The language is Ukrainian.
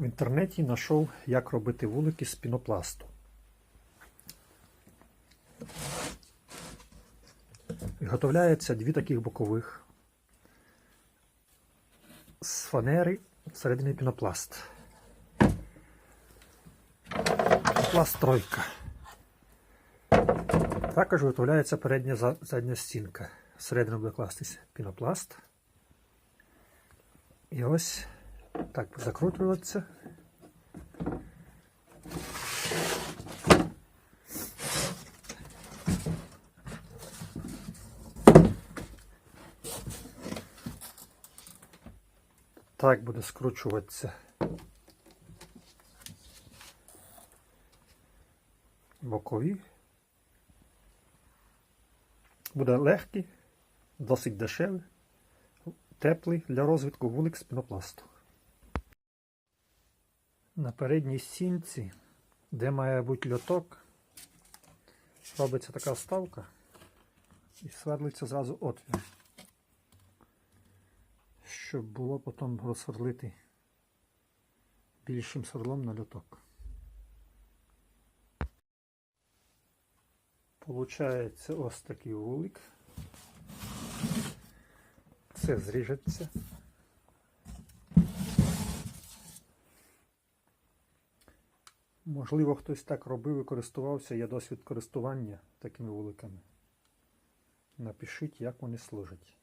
В інтернеті знайшов, як робити вулики з пінопласту. Виготовляється дві таких бокових з фанери всередині пінопласт. Пінопласт тройка. Також виготовляється передня задня стінка. Всередину буде кластися пінопласт. І ось так закручуватися. Так буде скручуватися. Бокові. Буде легкий, досить дешевий, теплий для розвитку вулик з пінопласту. На передній стінці, де має бути льоток, робиться така вставка і свердлиться зразу отвір, щоб було потім розсверлити більшим сверлом на льоток. Получається ось такий вулик. Це зріжеться. Можливо, хтось так робив і користувався, є досвід користування такими вуликами. Напишіть, як вони служать.